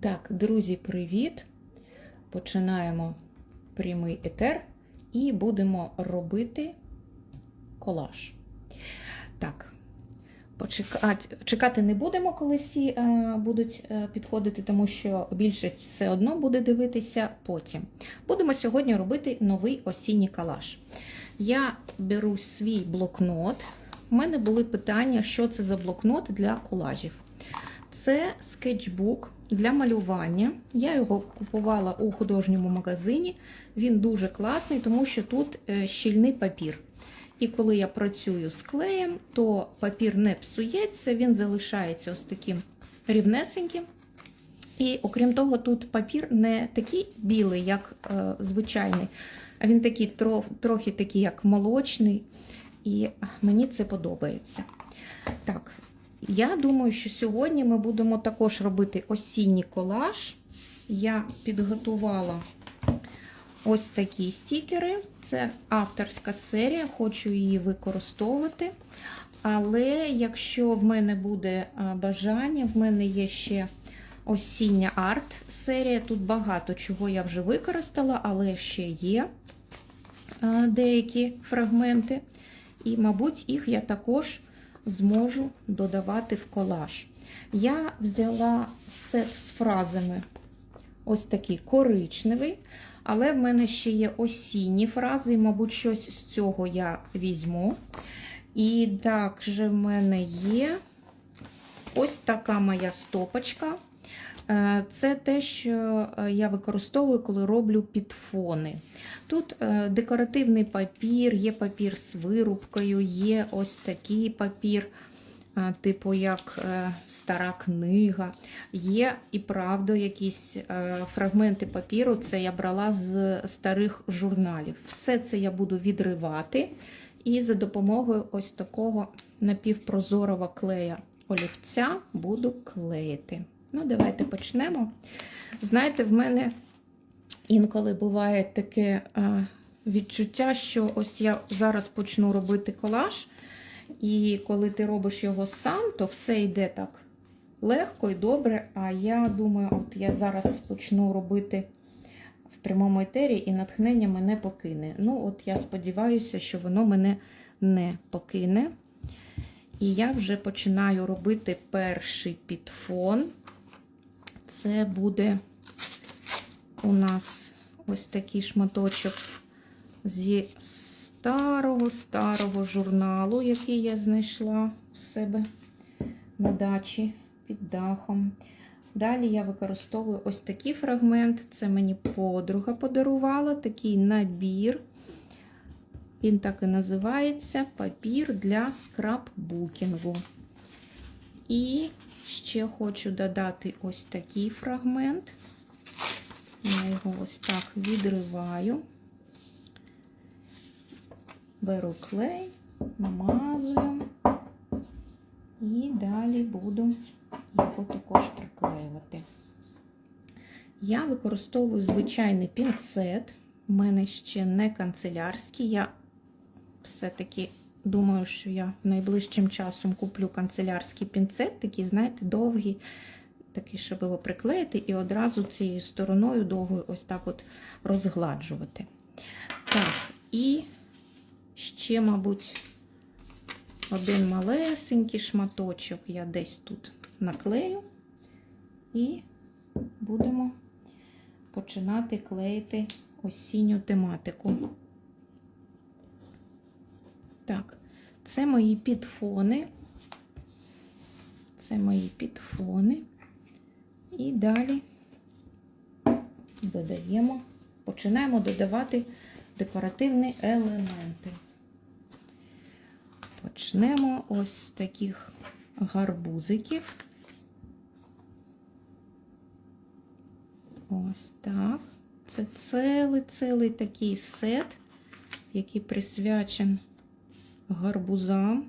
Так, друзі, привіт! Починаємо прямий етер і будемо робити колаж. Так, почекати, чекати не будемо, коли всі е, будуть е, підходити, тому що більшість все одно буде дивитися потім. Будемо сьогодні робити новий осінній колаж. Я беру свій блокнот. У мене були питання, що це за блокнот для колажів. Це скетчбук для малювання. Я його купувала у художньому магазині. Він дуже класний, тому що тут е, щільний папір. І коли я працюю з клеєм, то папір не псується, він залишається ось таким рівнесеньким. І окрім того, тут папір не такий білий, як е, звичайний, а він такий трохи, трохи такий, як молочний. І мені це подобається. Так, я думаю, що сьогодні ми будемо також робити осінній колаж. Я підготувала ось такі стікери. Це авторська серія, хочу її використовувати. Але якщо в мене буде бажання, в мене є ще осіння арт-серія. Тут багато чого я вже використала, але ще є деякі фрагменти. І, мабуть, їх я також зможу додавати в колаж. Я взяла сет з фразами ось такий коричневий, але в мене ще є осінні фрази, і, мабуть, щось з цього я візьму. І також в мене є ось така моя стопочка. Це те, що я використовую, коли роблю підфони. Тут декоративний папір, є папір з вирубкою, є ось такий папір, типу як стара книга. Є і правда якісь фрагменти папіру, це я брала з старих журналів. Все це я буду відривати і за допомогою ось такого напівпрозорого клея олівця буду клеїти. Ну, давайте почнемо. Знаєте, в мене інколи буває таке відчуття, що ось я зараз почну робити колаж, і коли ти робиш його сам, то все йде так легко і добре. А я думаю, от я зараз почну робити в прямому етері, і натхнення мене покине. Ну, от я сподіваюся, що воно мене не покине. І я вже починаю робити перший підфон. Це буде у нас ось такий шматочок зі старого-старого журналу, який я знайшла у себе на дачі під дахом. Далі я використовую ось такий фрагмент. Це мені подруга подарувала, такий набір. Він так і називається папір для скраббукінгу. І ще хочу додати ось такий фрагмент. Я його ось так відриваю, беру клей, намазую і далі буду його також приклеювати. Я використовую звичайний пінцет. У мене ще не канцелярський. Я все-таки думаю, що я найближчим часом куплю канцелярський пінцет, такий, знаєте, довгий, такий, щоб його приклеїти, і одразу цією стороною довгою ось так от розгладжувати. Так, і ще, мабуть, один малесенький шматочок я десь тут наклею, і будемо починати клеїти осінню тематику. Так, це мої підфони. Це мої підфони. І далі додаємо, починаємо додавати декоративні елементи. Почнемо ось з таких гарбузиків. Ось так. Це цілий-цілий такий сет, який присвячен гарбузам.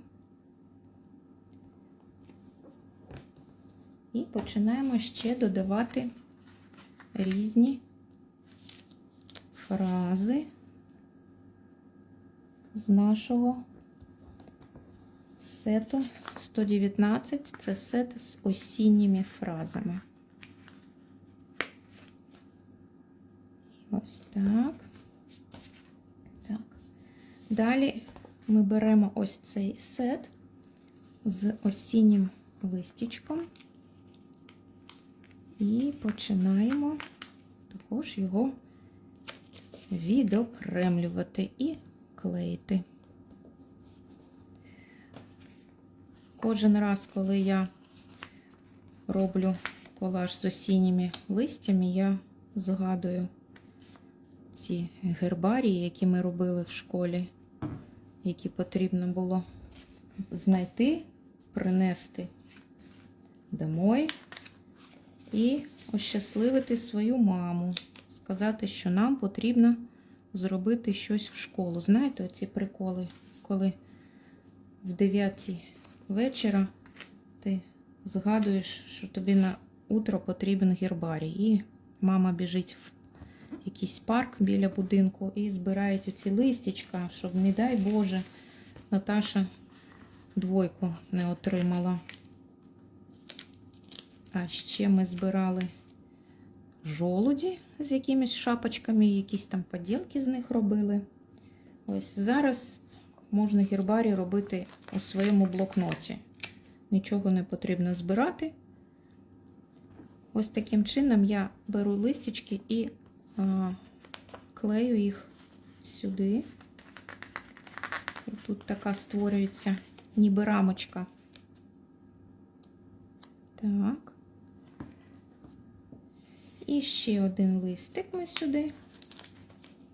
І починаємо ще додавати різні фрази з нашого сету 119. Це сет з осінніми фразами. Ось так. Так. Далі ми беремо ось цей сет з осіннім листячком і починаємо також його відокремлювати і клеїти. Кожен раз, коли я роблю колаж з осінніми листями, я згадую ці гербарії, які ми робили в школі, які потрібно було знайти, принести домой і ощасливити свою маму, сказати, що нам потрібно зробити щось в школу. Знаєте, оці приколи, коли в 9 вечора ти згадуєш, що тобі на утро потрібен гербарій. І мама біжить в якийсь парк біля будинку і збирає оці листячка, щоб, не дай Боже, Наташа двойку не отримала. А ще ми збирали жолуді з якимись шапочками, якісь там поділки з них робили. Ось зараз можна гербарій робити у своєму блокноті. Нічого не потрібно збирати. Ось таким чином я беру листячки і клею їх сюди. І тут така створюється ніби рамочка. Так. І ще один листик ми сюди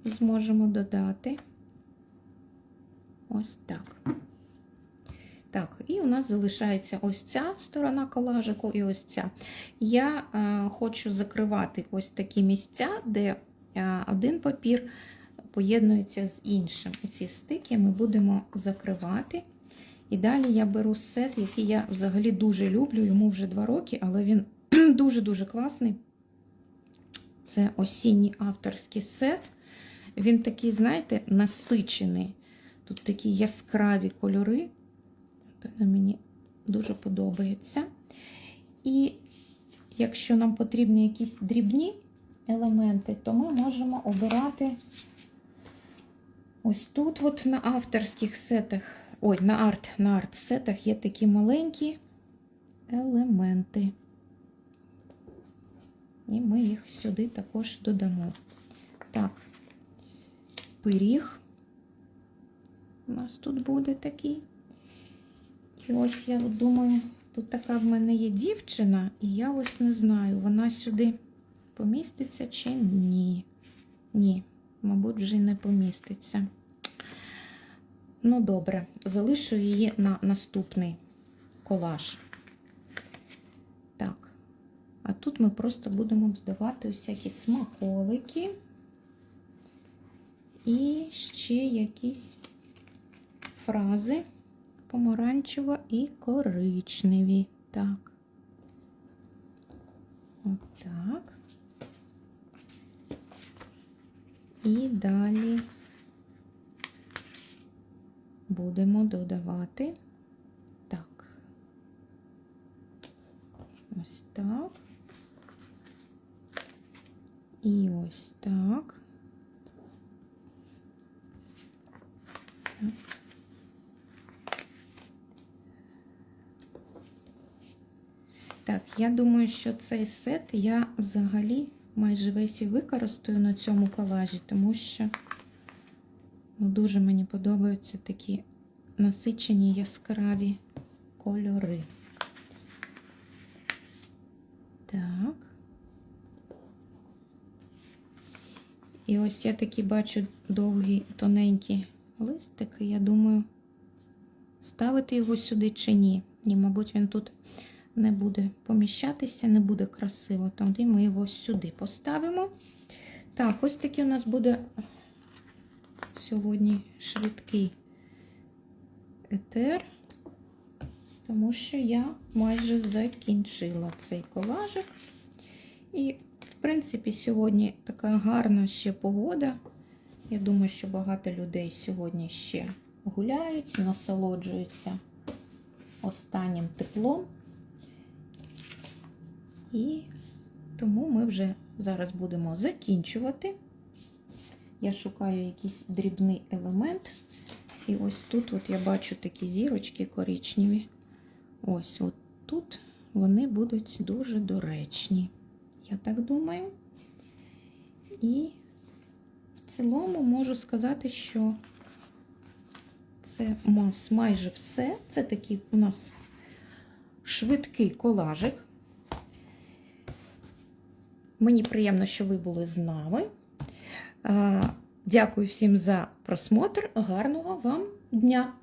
зможемо додати. Ось так. І у нас залишається ось ця сторона колажику і ось ця. Я е, хочу закривати ось такі місця, де е, один папір поєднується з іншим. Ці стики ми будемо закривати. І далі я беру сет, який я взагалі дуже люблю, йому вже 2 роки, але він дуже-дуже класний. Це осінній авторський сет. Він такий, знаєте, насичений. Тут такі яскраві кольори. Це мені дуже подобається. І якщо нам потрібні якісь дрібні елементи, то ми можемо обирати ось тут, от на авторських сетах, ой, на арт, на арт-сетах є такі маленькі елементи. І ми їх сюди також додамо. Так, пиріг у нас тут буде такий. І ось я думаю, тут така в мене є дівчина, і я ось не знаю, вона сюди поміститься чи ні. Ні, мабуть, вже не поміститься. Ну, добре, залишу її на наступний колаж. Так, а тут ми просто будемо додавати всякі смаколики і ще якісь фрази помаранчево і коричневі. Так. Отак. І далі будемо додавати так. Ось так. І ось так. Так. Так, я думаю, що цей сет я взагалі майже весь і використаю на цьому колажі, тому що ну, дуже мені подобаються такі насичені яскраві кольори. Так. І ось я такі бачу довгі, тоненькі листики. Я думаю, ставити його сюди чи ні. Ні, мабуть, він тут не буде поміщатися, не буде красиво. Тоді ми його сюди поставимо. Так, ось такий у нас буде сьогодні швидкий етер, тому що я майже закінчила цей колажик. І, в принципі, сьогодні така гарна ще погода. Я думаю, що багато людей сьогодні ще гуляють, насолоджуються останнім теплом. І тому ми вже зараз будемо закінчувати Я шукаю якийсь дрібний елемент. І ось тут от я бачу такі зірочки коричневі. Ось от тут вони будуть дуже доречні. Я так думаю. І в цілому можу сказати, що це майже все. Це такий у нас швидкий колажик. Мені приємно, що ви були з нами. Дякую всім за просмотр. Гарного вам дня!